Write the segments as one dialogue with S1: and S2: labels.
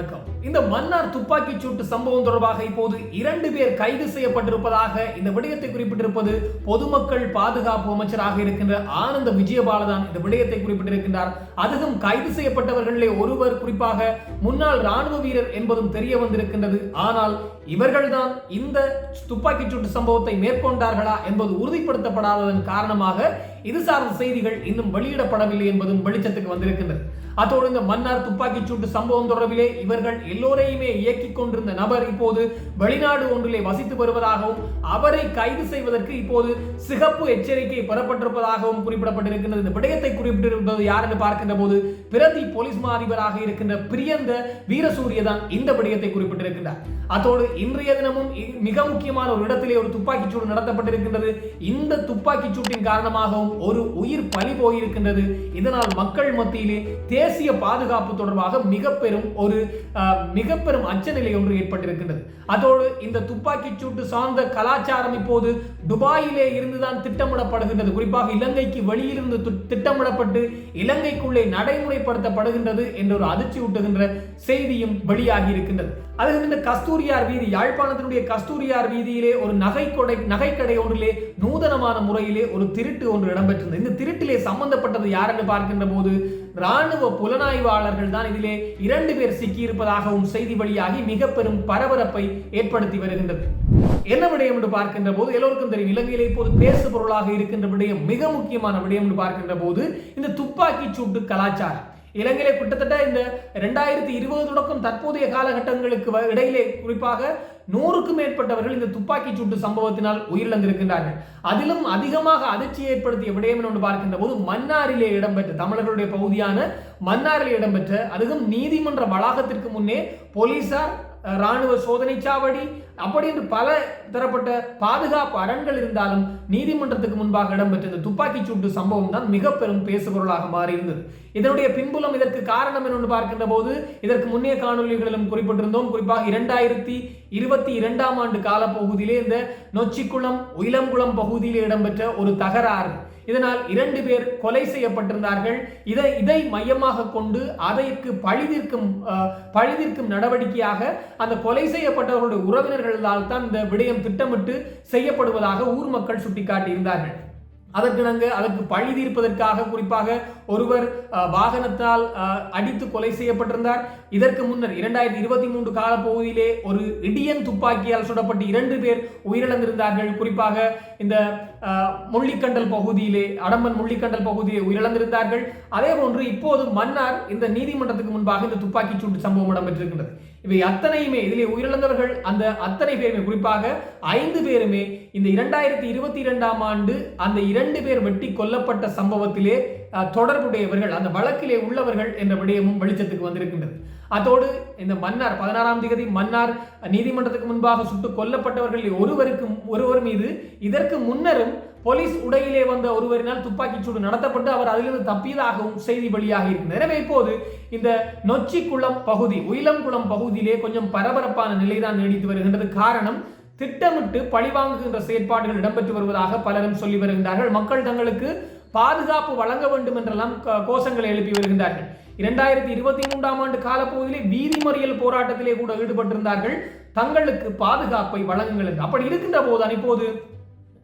S1: வணக்கம். இந்த மன்னார் துப்பாக்கி சூட்டு சம்பவம் தொடர்பாக இப்போது இரண்டு பேர் கைது செய்யப்பட்டிருப்பதாக இந்த விடயத்தை குறிப்பிட்டிருப்பது பொதுமக்கள் பாதுகாப்பு அமைச்சராக இருக்கின்ற ஆனந்த விஜயபாலதான் இந்த விடயத்தை குறிப்பிட்டிருக்கின்றார். அதுவும் கைது செய்யப்பட்டவர்களிலே ஒருவர் குறிப்பாக முன்னாள் ராணுவ வீரர் என்பதும் தெரிய வந்திருக்கின்றது. ஆனால் இவர்கள்தான் இந்த துப்பாக்கி சூட்டு சம்பவத்தை மேற்கொண்டார்களா என்பது உறுதிப்படுத்தப்படாததன் காரணமாக இது சார்ந்த செய்திகள் இன்னும் வெளியிடப்படவில்லை என்பதும் வெளிச்சத்துக்கு வந்திருக்கின்றது. அத்தோடு இந்த மன்னார் துப்பாக்கி சூட்டு சம்பவம் தொடர்பிலே இவர்கள் எல்லோரையுமே இயக்கிக் கொண்டிருந்த நபர் இப்போது வெளிநாடு ஒன்றிலே வசித்து வருவதாகவும் அவரை கைது செய்வதற்கு இப்போது சிகப்பு எச்சரிக்கை பெறப்பட்டிருப்பதாகவும் குறிப்பிடப்பட்டிருக்கின்றது. இந்த விடயத்தை குறிப்பிட்டிருப்பது யார் என்று பார்க்கின்ற போது பிரதி போலீஸ் மா அதிபராக இருக்கின்ற பிரியந்த வீரசூரிய தான் இந்த விடயத்தை குறிப்பிட்டிருக்கின்றார். அத்தோடு இன்றைய தினமும் மிக முக்கியமான ஒரு இடத்திலே ஒரு துப்பாக்கி சூடு நடத்தப்பட்டிருக்கின்றது. இந்த துப்பாக்கி சூட்டின் காரணமாகவும் ஒரு உயிர் பலி போயிருக்கின்றது. இதனால் மக்கள் மத்தியிலே தேசிய பாதுகாப்பு தொடர்பாக மிக பெரும் ஒரு மிக பெரும் அச்சநிலை ஒன்று ஏற்பட்டிருக்கின்றது. அதோடு இந்த துப்பாக்கிச் சூட்டு சார்ந்த கலாச்சாரம் இப்போது துபாயிலே இருந்துதான் திட்டமிடப்படுகின்றது. குறிப்பாக இலங்கைக்கு வெளியிலிருந்து திட்டமிடப்பட்டு இலங்கைக்குள்ளே நடைமுறைப்படுத்தப்படுகின்றது என்ற ஒரு அதிர்ச்சி ஊட்டுகின்ற செய்தியும் வெளியாகி இருக்கின்றது. அது இந்த கஸ்தூரியார் வீதி யாழ்ப்பாணத்தினுடைய கஸ்தூரியார் வீதியிலே ஒரு நகை கொடை நகைக்கடை ஒன்றிலே நூதனமான முறையிலே ஒரு திருட்டு ஒன்று இடம்பெற்றிருந்தது. இந்த திருட்டிலே சம்பந்தப்பட்டது யார் என்று பார்க்கின்ற போது ராணுவ புலனாய்வாளர்கள் தான் இதிலே இரண்டு பேர் சிக்கியிருப்பதாகவும் செய்தி வெளியாகி மிக பெரும் பரபரப்பை ஏற்படுத்தி வருகின்றது. என்ன விடயம் என்று பார்க்கின்ற போது எல்லோருக்கும் தெரியும் இலங்கையிலே இப்போது பேசு பொருளாக இருக்கின்ற விடயம் மிக முக்கியமான விடயம் என்று பார்க்கின்ற போது இந்த துப்பாக்கி சூட்டு கலாச்சாரம். இலங்கையிலே கிட்டத்தட்ட இந்த ரெண்டாயிரத்தி இருபது தொடக்கம் தற்போதைய காலகட்டங்களுக்கு இடையிலே குறிப்பாக நூறுக்கும் மேற்பட்டவர்கள் இந்த துப்பாக்கி சூட்டு சம்பவத்தினால் உயிரிழந்திருக்கின்றார்கள். அதிலும் அதிகமாக அதிர்ச்சி ஏற்படுத்திய விடயம் என்று பார்க்கின்ற போது மன்னாரிலே இடம்பெற்ற தமிழர்களுடைய பகுதியான மன்னாரிலே இடம்பெற்ற அதுவும் நீதிமன்ற வளாகத்திற்கு முன்னே போலீசார் ராணுவ சோதனை சாவடி அப்படி என்று பல தரப்பட்ட பாதுகாப்பு அரண்கள் இருந்தாலும் நீதிமன்றத்துக்கு முன்பாக இடம்பெற்ற இந்த துப்பாக்கி சூட்டு சம்பவம் தான் மிக பெரும் பேசுபொருளாக மாறியிருந்தது. இதனுடைய பின்புலம் இதற்கு காரணம் என்னென்று பார்க்கின்ற போது இதற்கு முன்னே காணொலிகளிலும் குறிப்பிட்டிருந்தோம். குறிப்பாக இரண்டாயிரத்தி இருபத்தி இரண்டாம் ஆண்டு காலப்பகுதியிலே இந்த நொச்சிக்குளம் உயிலங்குளம் பகுதியிலே இடம்பெற்ற ஒரு தகராறு. இதனால் இரண்டு பேர் கொலை செய்யப்பட்டிருந்தார்கள். இதை இதை மையமாக கொண்டு அதற்கு பழிதிற்கும் பழிதிற்கும் நடவடிக்கையாக அந்த கொலை செய்யப்பட்டவர்களுடைய உறவினர்கள் உறவினர்களால் தான் இந்த விடயம் திட்டமிட்டு செய்யப்படுவதாக ஊர் மக்கள் சுட்டிக்காட்டியிருந்தார்கள். அதற்கிணங்க அதற்கு பழி தீர்ப்பதற்காக குறிப்பாக ஒருவர் வாகனத்தால் அடித்து கொலை செய்யப்பட்டிருந்தார். இதற்கு முன்னர் இரண்டாயிரத்தி இருபத்தி மூன்று காலப்பகுதியிலே ஒரு இடியன் துப்பாக்கியால் சுடப்பட்டு இரண்டு பேர் உயிரிழந்திருந்தார்கள். குறிப்பாக இந்த முள்ளிக்கண்டல் பகுதியிலே அடம்பன் முள்ளிக்கண்டல் பகுதியிலே உயிரிழந்திருந்தார்கள். அதே போன்று இப்போது மன்னார் இந்த நீதிமன்றத்துக்கு முன்பாக இந்த துப்பாக்கி சூட்டு சம்பவம் இடம்பெற்றிருக்கின்றது. இவை அத்தனையுமே இதிலே உயிரிழந்தவர்கள் அந்த அத்தனை பேருமே குறிப்பாக ஐந்து பேருமே இந்த இரண்டாயிரத்தி இருபத்தி இரண்டாம் ஆண்டு அந்த இரண்டு பேர் வெட்டி கொல்லப்பட்ட சம்பவத்திலே தொடர்புடையவர்கள் அந்த வழக்கிலே உள்ளவர்கள் என்ற விடயமும் வெளிச்சத்துக்கு வந்திருக்கின்றது. அதோடு இந்த மன்னார் பதினாறாம் தேதி மன்னார் நீதிமன்றத்துக்கு முன்பாக சுட்டு கொல்லப்பட்டவர்களில் ஒருவருக்கு ஒருவர் மீது இதற்கு முன்னரும் போலீஸ் உடையிலே வந்த ஒருவரினால் துப்பாக்கிச் சூடு நடத்தப்பட்டு அவர் அதிலிருந்து தப்பியதாகவும் செய்தி வெளியாக இருக்கிறது எனவே இப்போது இந்த நொச்சிக்குளம் பகுதி உயிலம்குளம் பகுதியிலே கொஞ்சம் பரபரப்பான நிலைதான் நீடித்து வருகின்றது. காரணம் திட்டமிட்டு பழிவாங்குகின்ற செயற்பாடுகள் இடம்பெற்று வருவதாக பலரும் சொல்லி வருகின்றார்கள். மக்கள் தங்களுக்கு பாதுகாப்பு வழங்க வேண்டும் என்றெல்லாம் கோஷங்களை எழுப்பி வருகின்றார்கள். இரண்டாயிரத்தி இருபத்தி மூன்றாம் ஆண்டு காலப்பகுதியிலே வீதி மறியல் போராட்டத்திலே கூட ஈடுபட்டிருந்தார்கள். தங்களுக்கு பாதுகாப்பை வழங்குங்கள் என்று. அப்படி இருக்கின்ற போதுதான் இப்போது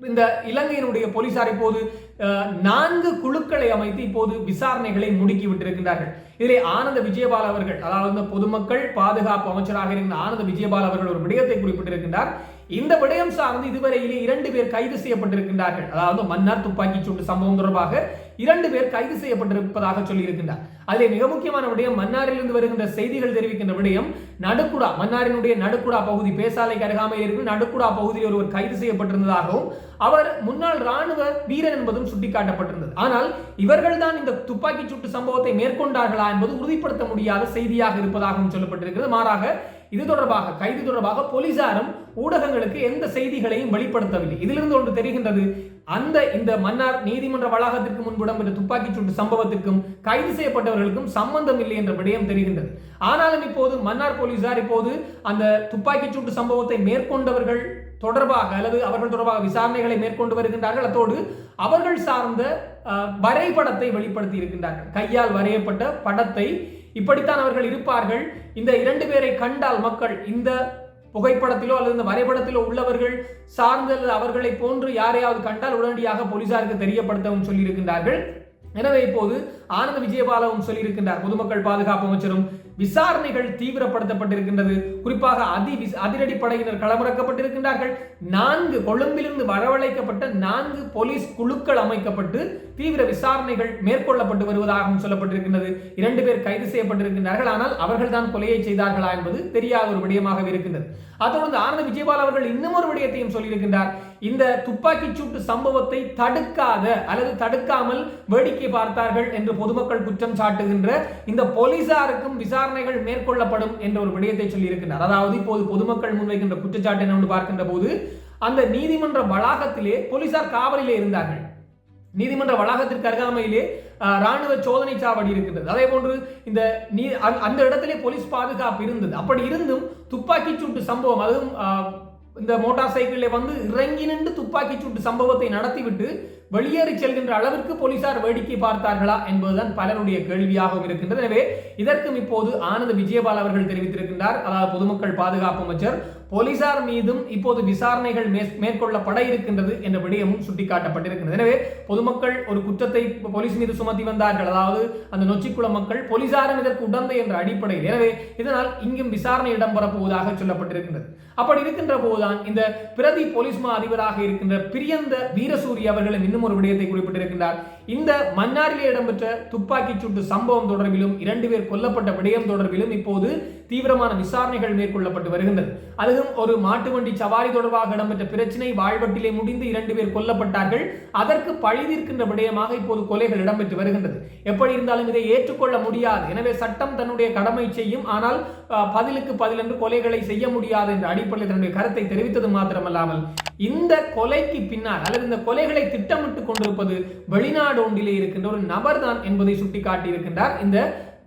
S1: இந்த இலங்கையினுடைய போலீசார் இப்போது அஹ், நான்கு குழுக்களை அமைத்து இப்போது விசாரணைகளை முடுக்கி விட்டிருக்கின்றார்கள். இதிலே ஆனந்த விஜயபால் அவர்கள் அதாவது பொதுமக்கள் பாதுகாப்பு அமைச்சராக இருந்த ஆனந்த விஜயபால் அவர்கள் ஒரு விடயத்தை குறிப்பிட்டிருக்கின்றார். இந்த விடயம் சார்ந்து இதுவரையிலே இரண்டு பேர் கைது செய்யப்பட்டிருக்கின்றார்கள். அதாவது மன்னார் துப்பாக்கி சூட்டு சம்பவம் தொடர்பாக இரண்டு பேர் கைது செய்யப்பட்டிருப்பதாக சொல்லியிருக்கின்றார். அதிலே மிக முக்கியமான விடயம் மன்னாரிலிருந்து வருகின்ற செய்திகள் தெரிவிக்கின்ற விடயம் நடுக்குடா மன்னாரினுடைய நடுக்குடா பகுதி பேசாலைக்கு அருகாமையில் இருக்கும் நடுக்குடா பகுதியில் ஒருவர் கைது செய்யப்பட்டிருந்ததாகவும் அவர் முன்னாள் ராணுவ வீரர் என்பதும் சுட்டிக்காட்டப்பட்டிருந்தது. ஆனால் இவர்கள் தான் இந்த துப்பாக்கி சூட்டு சம்பவத்தை மேற்கொண்டார்களா என்பது உறுதிப்படுத்த முடியாத செய்தியாக இருப்பதாகவும் சொல்லப்பட்டிருக்கிறது. மாறாக இது தொடர்பாக கைது தொடர்பாக போலீசாரும் ஊடகங்களுக்கு எந்த செய்திகளையும் வெளிப்படுத்தவில்லை. இதிலிருந்து ஒன்று தெரிகின்றது அந்த இந்த மன்னார் நீதிமன்ற வளாகத்திற்கு முன்பு இடம்பெற்ற துப்பாக்கிச் சூட்டு சம்பவத்திற்கும் கைது செய்யப்பட்டவர்களுக்கும் சம்பந்தம் இல்லை என்ற விடயம் தெரிகின்றது. ஆனாலும் இப்போது மன்னார் போலீசார் இப்போது அந்த துப்பாக்கிச் சூட்டு சம்பவத்தை மேற்கொண்டவர்கள் தொடர்பாக அல்லது அவர்கள் தொடர்பாக விசாரணைகளை மேற்கொண்டு வருகின்றார்கள். அத்தோடு அவர்கள் சார்ந்த வரைபடத்தை வெளிப்படுத்தி இருக்கின்றார்கள். கையால் வரையப்பட்ட படத்தை இப்படித்தான் அவர்கள் இருப்பார்கள். இந்த இரண்டு பேரை கண்டால் மக்கள் இந்த புகைப்படத்திலோ அல்லது இந்த வரைபடத்திலோ உள்ளவர்கள் சார்ந்த அவர்களை போன்று யாரையாவது கண்டால் உடனடியாக போலீசாருக்கு தெரியப்படுத்தவும் சொல்லியிருக்கின்றார்கள். எனவே இப்போது ஆனந்த விஜயபாலவும் சொல்லியிருக்கின்றார். பொதுமக்கள் பாதுகாப்பு அமைச்சரும் விசாரணைகள் தீவிரப்படுத்தப்பட்டிருக்கின்றது. குறிப்பாக அதி அதிரடிப்படையினர் அதிரடி படையினர் களமிறக்கப்பட்டிருக்கின்றார்கள். நான்கு கொழும்பிலிருந்து வரவழைக்கப்பட்ட நான்கு போலீஸ் குழுக்கள் அமைக்கப்பட்டு தீவிர விசாரணைகள் மேற்கொள்ளப்பட்டு வருவதாகவும் சொல்லப்பட்டிருக்கின்றது. இரண்டு பேர் கைது செய்யப்பட்டிருக்கின்றார்கள். ஆனால் அவர்கள் தான் கொலையை செய்தார்களா என்பது தெரியாத ஒரு விடயமாகவே இருக்கின்றது. அதோடு ஆனந்த விஜயபால் அவர்கள் இன்னும் ஒரு விடயத்தையும் சொல்லியிருக்கின்றார். இந்த துப்பாக்கிச் சூட்டு சம்பவத்தை தடுக்காத அல்லது தடுக்காமல் வேடிக்கை பார்த்தார்கள் என்று பொதுமக்கள் குற்றம் சாட்டுகின்ற இந்த போலீசாருக்கும் விசாரணைகள் மேற்கொள்ளப்படும் என்ற ஒரு விடயத்தை சொல்லியிருக்கின்றார் அதாவது இப்போது பொதுமக்கள் முன்வைக்கின்ற குற்றச்சாட்டு என்னவென்று பார்க்கின்ற போது அந்த நீதிமன்ற வளாகத்திலே போலீசார் காவலிலே இருந்தார்கள். நீதிமன்ற வளாகத்திற்கு அருகாமையிலே ராணுவ சோதனை சாவடி இருக்கின்றது. அதே போன்று இந்த நீ அந்த- இடத்திலே போலீஸ் பாதுகாப்பு இருந்தது. அப்படி இருந்தும் துப்பாக்கி சூட்டு சம்பவம் அதுவும் இந்த மோட்டார் சைக்கிளில் வந்து இறங்கி நின்று துப்பாக்கி சூட்டு சம்பவத்தை நடத்திவிட்டு வெளியேறி செல்கின்ற அளவிற்கு போலீசார் வேடிக்கை பார்த்தார்களா என்பதுதான் பலருடைய கேள்வியாகவும் இருக்கின்றது. எனவே இதற்கும் இப்போது ஆனந்த விஜயபால் அவர்கள் தெரிவித்திருக்கின்றார். அதாவது பொதுமக்கள் பாதுகாப்பு அமைச்சர் போலீசார் மீதும் இப்போது விசாரணைகள் மேற்கொள்ளப்பட இருக்கின்றது என்ற விடயமும் சுட்டிக்காட்டப்பட்டிருக்கிறது எனவே பொதுமக்கள் ஒரு குற்றத்தை போலீஸ் மீது சுமத்தி வந்தார்கள். அதாவது அந்த நொச்சிக்குள மக்கள் போலீசாரும் இதற்கு உடந்தை என்ற அடிப்படையில். எனவே இதனால் இங்கும் விசாரணை இடம்பெறப் போவதாக சொல்லப்பட்டிருக்கின்றது. அப்படி இருக்கின்ற போதுதான் இந்த பிரதி போலீஸ் மா அதிபராக இருக்கின்ற பிரியந்த வீரசூரி அவர்களின் இன்னும் ஒரு விடயத்தை குறிப்பிட்டிருக்கின்றார். இந்த மன்னாரிலே இடம்பெற்ற துப்பாக்கிச் சூட்டு சம்பவம் தொடர்பிலும் இரண்டு பேர் கொல்லப்பட்ட விடயம் தொடர்பிலும் இப்போது தீவிரமான விசாரணைகள் மேற்கொள்ளப்பட்டு வருகின்றது. அதுவும் ஒரு மாட்டு வண்டி சவாரி தொடர்பாக இடம்பெற்ற பிரச்சினை வாழ்வட்டிலே முடிந்து இரண்டு பேர் கொல்லப்பட்டார்கள். அதற்கு பழி தீர்க்கின்ற விடயமாக இப்போது கொலைகள் இடம்பெற்று வருகின்றது. எப்படி இருந்தாலும் இதை ஏற்றுக்கொள்ள முடியாது. எனவே சட்டம் தன்னுடைய கடமை செய்யும். ஆனால் அஹ், பதிலுக்கு பதில் என்று கொலைகளை செய்ய முடியாது என்ற அடிப்படையில் தன்னுடைய கருத்தை தெரிவித்தது மாத்திரமல்லாமல் இந்த கொலைக்கு பின்னால் அல்லது இந்த கொலைகளை திட்டமிட்டு கொண்டிருப்பது வெளிநாடு ஒன்றிலே இருக்கின்ற ஒரு நபர் தான் என்பதை சுட்டிக்காட்டி இருக்கின்றார் இந்த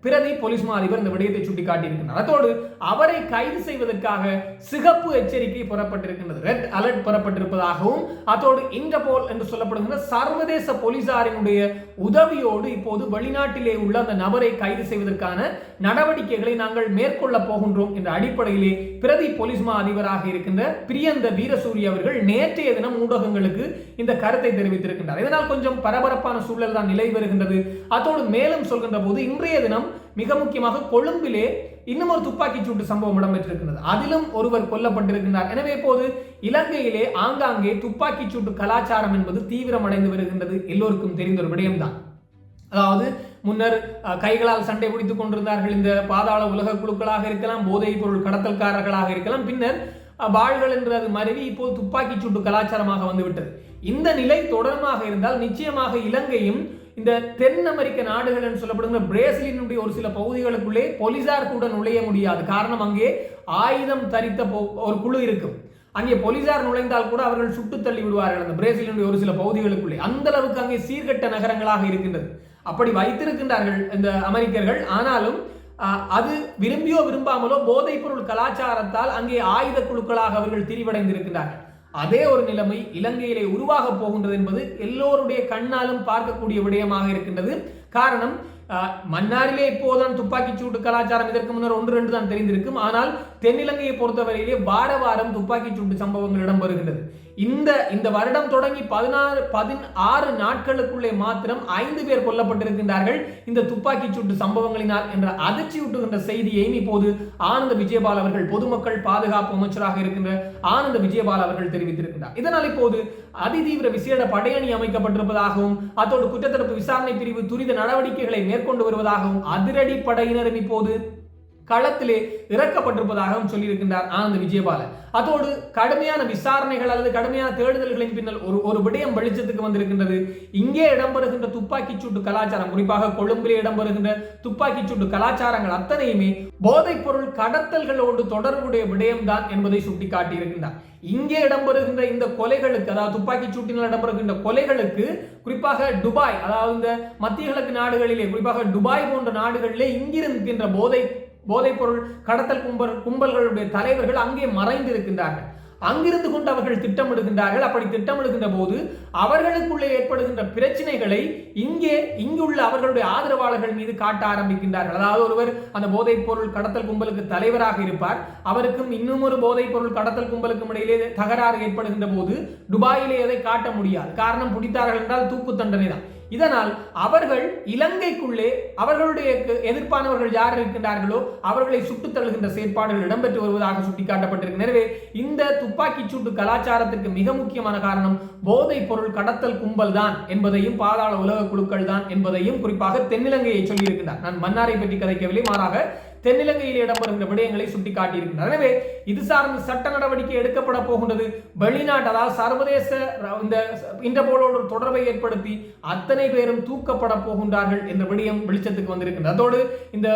S1: பிரதி போலீஸ் மா அதிபர் இந்த விடயத்தை சுட்டிக்காட்டியிருக்கின்றார் அதோடு அவரை கைது செய்வதற்காக சிகப்பு எச்சரிக்கை புறப்பட்டிருக்கின்றது. ரெட் அலர்ட் புறப்பட்டிருப்பதாகவும் அதோடு இன்டர்போல் என்று சொல்லப்படுகின்ற சர்வதேச போலீசாரினுடைய உதவியோடு இப்போது வெளிநாட்டிலே உள்ள அந்த நபரை கைது செய்வதற்கான நடவடிக்கைகளை நாங்கள் மேற்கொள்ள போகின்றோம் என்ற அடிப்படையிலே பிரதி போலீஸ் மா அதிபராக இருக்கின்ற பிரியந்த வீரசூரி அவர்கள் நேற்றைய தினம் ஊடகங்களுக்கு இந்த கருத்தை தெரிவித்திருக்கின்றார். இதனால் கொஞ்சம் பரபரப்பான சூழல் தான் நிலை வருகின்றது. அதோடு மேலும் சொல்கின்ற போது இன்றைய தினம் மிக முக்கியமாக கொழும்பிலே இன்னும் ஒரு துப்பாக்கிச் சூட்டு சம்பவம் இடம்பெற்றிருக்கிறது அதிலும் ஒருவர் கொல்லப்பட்டிருக்கின்றார். எனவே இப்போது இலங்கையிலே ஆங்காங்கே துப்பாக்கி சூட்டு கலாச்சாரம் என்பது தீவிரமடைந்து வருகின்றது. எல்லோருக்கும் தெரிந்த ஒரு விடயம்தான். அதாவது முன்னர் கைகளால் சண்டை பிடித்துக் கொண்டிருந்தார்கள். இந்த பாதாள உலக குழுக்களாக இருக்கலாம் போதைப் பொருள் கடத்தல்காரர்களாக இருக்கலாம். பின்னர் வாழ்கள் வாள்கள் என்று அது மருவி இப்போது துப்பாக்கிச் சூட்டு கலாச்சாரமாக வந்துவிட்டது. இந்த நிலை தொடர்மாக இருந்தால் நிச்சயமாக இலங்கையும் இந்த தென் அமெரிக்க நாடுகள் என்று சொல்லப்படுகிற பிரேசிலினுடைய ஒரு சில பகுதிகளுக்குள்ளே போலீசார் கூட நுழைய முடியாது. காரணம் அங்கே ஆயுதம் தரித்த போ- ஒரு குழு இருக்கும். அங்கே போலீசார் நுழைந்தால் கூட அவர்கள் சுட்டு தள்ளி விடுவார்கள் அந்த பிரேசிலினுடைய ஒரு சில பகுதிகளுக்குள்ளே. அந்த அளவுக்கு அங்கே சீர்கெட்ட நகரங்களாக இருக்கின்றது. அப்படி வைத்திருக்கின்றார்கள் இந்த அமெரிக்கர்கள். ஆனாலும் அது விரும்பியோ விரும்பாமலோ போதைப் பொருள் கலாச்சாரத்தால் அங்கே ஆயுத குழுக்களாக அவர்கள் திரிவடைந்திருக்கிறார்கள் அதே ஒரு நிலைமை இலங்கையிலே உருவாக போகின்றது என்பது எல்லோருடைய கண்ணாலும் பார்க்கக்கூடிய விடயமாக இருக்கின்றது. காரணம் ஆஹ், மன்னாரிலே இப்போதான் துப்பாக்கிச் சூடு கலாச்சாரம் இதற்கு முன்னர் ஒன்று ரெண்டு தான் தெரிந்திருக்கும். ஆனால் தென்னிலங்கையை பொறுத்தவரையிலே வார வாரம் துப்பாக்கிச் சூட்டு சம்பவங்கள் இடம்பெறுகின்றது. இந்த இந்த வருடம் தொடங்கி பதினாறு பதினாறு நாட்களுக்குள்ளே மாத்திரம் ஐந்து பேர் கொல்லப்பட்டிருக்கின்றார்கள். இந்த துப்பாக்கிச் சூட்டு சம்பவங்களினால் என்ற அதிர்ச்சியூட்டுகின்ற செய்தியையும் இப்போது ஆனந்த விஜயபால் அவர்கள் பொதுமக்கள் பாதுகாப்பு அமைச்சராக இருக்கின்ற ஆனந்த விஜயபால் அவர்கள் தெரிவித்திருக்கின்றார். இதனால் இப்போது அதிதீவிர விசேட படையணி அமைக்கப்பட்டிருப்பதாகவும் அதோடு குற்றத்தடுப்பு விசாரணை பிரிவு துரித நடவடிக்கைகளை மேற்கொண்டு வருவதாகவும் அதிரடி படையினரும் இப்போது களத்திலே இறக்கப்பட்டிருப்பதாகவும் சொல்லியிருக்கின்றார் ஆனந்த விஜயபால அதோடு கடுமையான விசாரணைகள் அல்லது கடுமையான தேடுதல்களின் பின்னல் ஒரு ஒரு விடயம் வெளிச்சத்துக்கு வந்திருக்கின்றது. இங்கே இடம்பெறுகின்ற துப்பாக்கிச் சூட்டு கலாச்சாரம் குறிப்பாக கொழும்பிலே இடம்பெறுகின்ற துப்பாக்கிச் சூட்டு கலாச்சாரங்கள் அத்தனையுமே போதைப் பொருள் கடத்தல்களோடு தொடர்புடைய விடயம்தான் என்பதை சுட்டிக்காட்டியிருக்கின்றார். இங்கே இடம்பெறுகின்ற இந்த கொலைகளுக்கு அதாவது துப்பாக்கிச் சூட்டினால் இடம்பெறுகின்ற கொலைகளுக்கு குறிப்பாக துபாய் அதாவது இந்த மத்திய கிழக்கு நாடுகளிலே குறிப்பாக துபாய் போன்ற நாடுகளிலே இங்கிருக்கின்ற போதை போதைப்பொருள் கடத்தல் கும்பல் கும்பல்களுடைய தலைவர்கள் அங்கே மறைந்திருக்கின்றார்கள். அங்கிருந்து கொண்டு அவர்கள் திட்டமிடுகின்றார்கள். அப்படி திட்டமிடுகின்ற போது அவர்களுக்குள்ளே ஏற்படுகின்ற பிரச்சனைகளை இங்கே இங்குள்ள அவர்களுடைய ஆதரவாளர்கள் மீது காட்ட ஆரம்பிக்கின்றார்கள். அதாவது ஒருவர் அந்த போதைப் பொருள் கடத்தல் கும்பலுக்கு தலைவராக இருப்பார். அவருக்கும் இன்னும் ஒரு போதைப் பொருள் கடத்தல் கும்பலுக்கும் இடையிலே தகராறு ஏற்படுகின்ற போது துபாயிலே அதை காட்ட முடியாது. காரணம் பிடித்தார்கள் என்றால் தூக்கு தண்டனை தான் இதனால் அவர்கள் இலங்கைக்குள்ளே அவர்களுடைய எதிர்ப்பானவர்கள் யார் இருக்கின்றார்களோ அவர்களை சுட்டுத் தள்ளுகின்ற செயற்பாடுகள் இடம்பெற்று வருவதாக சுட்டிக்காட்டப்பட்டிருக்கு. எனவே இந்த துப்பாக்கிச் சூட்டு கலாச்சாரத்திற்கு மிக முக்கியமான காரணம் போதைப் பொருள் கடத்தல் கும்பல் தான் என்பதையும் பாதாள உலக குழுக்கள் தான் என்பதையும் குறிப்பாக தென்னிலங்கையை சொல்லியிருக்கின்றார். நான் மன்னாரை பற்றி கதைக்கவில்லை. மாறாக தென்னிலங்கையில் இடம்பெறுகின்ற விடயங்களை சுட்டிக்காட்டியிருக்கின்றனர் எனவே இது சார்ந்த சட்ட நடவடிக்கை எடுக்கப்பட போகின்றது. வெளிநாட்டு அதாவது சர்வதேச இந்த இன்டர்போலோடு ஒரு தொடர்பை ஏற்படுத்தி அத்தனை பேரும் தூக்கப்பட போகின்றார்கள் என்ற விடயம் வெளிச்சத்துக்கு வந்திருக்கின்றது. அதோடு இந்த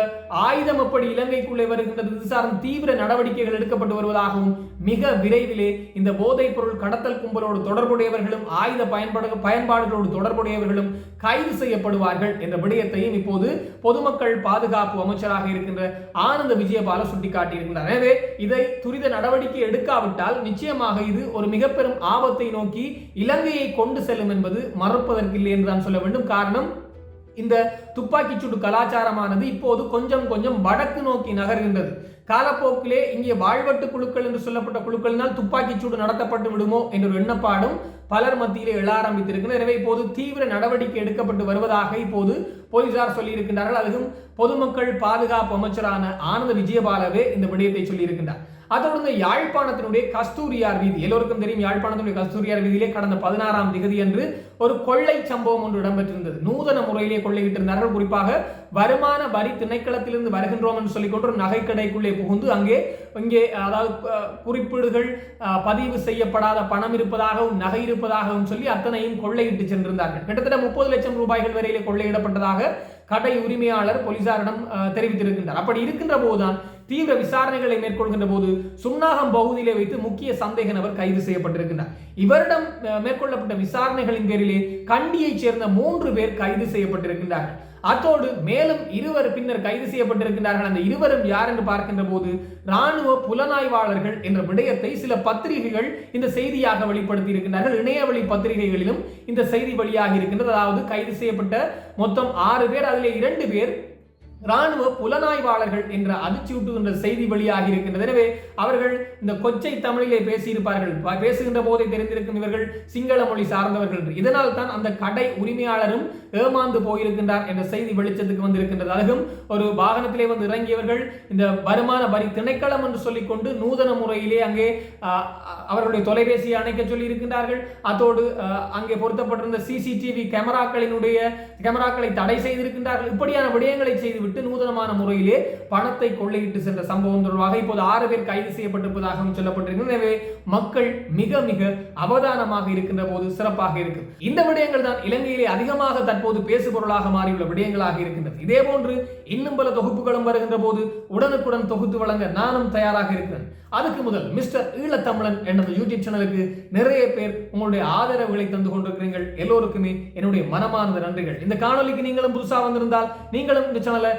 S1: ஆயுதம் எப்படி இலங்கைக்குள்ளே வருகின்றது இது சார்ந்த தீவிர நடவடிக்கைகள் எடுக்கப்பட்டு வருவதாகவும் மிக விரைவிலே இந்த போதைப் பொருள் கடத்தல் கும்பலோடு தொடர்புடையவர்களும் ஆயுத பயன்பாடு பயன்பாடுகளோடு தொடர்புடையவர்களும் கைது செய்யப்படுவார்கள் என்ற விடயத்தையும் இப்போது பொதுமக்கள் பாதுகாப்பு அமைச்சராக இருக்கின்ற ஆனந்த விஜயபால சுட்டிக்காட்டியிருக்கின்றார் எனவே இதை துரித நடவடிக்கை எடுக்காவிட்டால் நிச்சயமாக இது ஒரு மிக பெரும் ஆபத்தை நோக்கி இலங்கையை கொண்டு செல்லும் என்பது மறுப்பதற்கில்லை என்று தான் சொல்ல வேண்டும். காரணம் இந்த துப்பாக்கிச் சூடு கலாச்சாரமானது இப்போது கொஞ்சம் கொஞ்சம் வடக்கு நோக்கி நகர்கின்றது. காலப்போக்கிலே இங்கே வாழ்வட்டு குழுக்கள் என்று சொல்லப்பட்ட குழுக்களினால் துப்பாக்கி சூடு நடத்தப்பட்டு விடுமோ என்ற ஒரு எண்ணப்பாடும் பலர் மத்தியிலே எழ ஆரம்பித்திருக்கிறது எனவே இப்போது தீவிர நடவடிக்கை எடுக்கப்பட்டு வருவதாக இப்போது போலீசார் சொல்லியிருக்கின்றார்கள். அதுவும் பொதுமக்கள் பாதுகாப்பு அமைச்சரான ஆனந்த விஜயபாலவே இந்த விடயத்தை சொல்லியிருக்கின்றார். அதோடு யாழ்ப்பாணத்தினுடைய கஸ்தூரியார் வீதி எல்லோருக்கும் தெரியும் யாழ்ப்பாணத்தினுடைய கஸ்தூரியார் வீதியிலே கடந்த பதினாறாம் திகதி என்று ஒரு கொள்ளை சம்பவம் ஒன்று இடம்பெற்றிருந்தது. நூதன முறையிலே கொள்ளையிட்டிருந்தார்கள். குறிப்பாக வருமான வரி திணைக்களத்திலிருந்து வருகின்றோம் என்று சொல்லிக்கொண்டு ஒரு நகைக்கடைக்குள்ளே புகுந்து அங்கே இங்கே அதாவது குறிப்பீடுகள் அஹ், பதிவு செய்யப்படாத பணம் இருப்பதாகவும் நகை இருப்பதாகவும் சொல்லி அத்தனையும் கொள்ளையிட்டு சென்றிருந்தார்கள். கிட்டத்தட்ட முப்பது லட்சம் ரூபாய்கள் வரையிலே கொள்ளையிடப்பட்டதாக கடை உரிமையாளர் போலீசாரிடம் தெரிவித்திருக்கின்றார். அப்படி இருக்கின்ற போதுதான் தீவிர விசாரணைகளை மேற்கொள்கின்ற போது சுன்னாகம் பகுதியிலே வைத்து முக்கிய சந்தேக நபர் கைது செய்யப்பட்டிருக்கின்றார். இவரிடம் அஹ், மேற்கொள்ளப்பட்ட விசாரணைகளின் பேரிலே கண்டியைச் சேர்ந்த மூன்று பேர் கைது செய்யப்பட்டிருக்கின்றார்கள். அத்தோடு மேலும் இருவர் பின்னர் கைது செய்யப்பட்டிருக்கின்றார்கள். அந்த இருவரும் யார் என்று பார்க்கின்ற போது ராணுவ புலனாய்வாளர்கள் என்ற விடயத்தை சில பத்திரிகைகள் இந்த செய்தியாக வெளிப்படுத்தி இருக்கின்றார்கள் இணையவழி பத்திரிகைகளிலும் இந்த செய்தி வழியாக இருக்கின்றது. அதாவது கைது செய்யப்பட்ட மொத்தம் ஆறு பேர் அதிலே இரண்டு பேர் ராணுவ புலனாய்வாளர்கள் என்ற அதிர்ச்சியூட்டுகின்ற செய்தி வெளியாகி இருக்கின்றது. எனவே அவர்கள் இந்த கொச்சை தமிழிலே பேசியிருப்பார்கள். பேசுகின்ற போதே தெரிந்திருக்கும் இவர்கள் சிங்கள மொழி சார்ந்தவர்கள் என்று. இதனால் தான் அந்த கடை உரிமையாளரும் ஏமாந்து போயிருக்கின்றார் என்ற செய்தி வெளிச்சத்துக்கு வந்திருக்கின்றது. அதுவும் ஒரு வாகனத்திலே வந்து இறங்கியவர்கள் இந்த வருமான வரி திணைக்களம் என்று சொல்லிக்கொண்டு நூதன முறையிலே அங்கே அவர்களுடைய தொலைபேசியை அணைக்க சொல்லி இருக்கின்றார்கள் அதோடு அங்கே பொருத்தப்பட்டிருந்த சிசிடிவி கேமராக்களினுடைய கேமராக்களை தடை செய்திருக்கின்றார்கள். இப்படியான விடயங்களை செய்துவிட்டு நூதனமான முறையிலே பணத்தை கொள்ளையிட்டு சென்ற சம்பவம் தொடர்பாக இப்போது ஆறு பேர் கைது செய்யப்பட்டிருப்பதாகவும் சொல்லப்பட்டிருக்கிறது. எனவே மக்கள் மிக மிக அவதானமாக இருக்கின்ற போது சிறப்பாக இருக்கு இந்த விடயங்கள் தான் இலங்கையிலே அதிகமாக தற்போது பேசுபொருளாக மாறியுள்ள விடயங்களாக இருக்கின்றது. இதே போன்று இன்னும் பல தொகுப்புகளும் வருகின்ற போது உடனுக்குடன் தொகுத்து வழங்க நானும் தயாராக இருக்கிறேன். அதுக்கு முதல் மிஸ்டர் ஈழத்தமிழன் எனது யூடியூப் சேனலுக்கு நிறைய பேர் உங்களுடைய ஆதரவுகளை தந்து கொண்டிருக்கிறீர்கள். எல்லோருக்குமே என்னுடைய மனமார்ந்த நன்றிகள். இந்த காணொலிக்கு நீங்களும் புதுசாக வந்திருந்தால் நீங்களும் இந்த சேனலை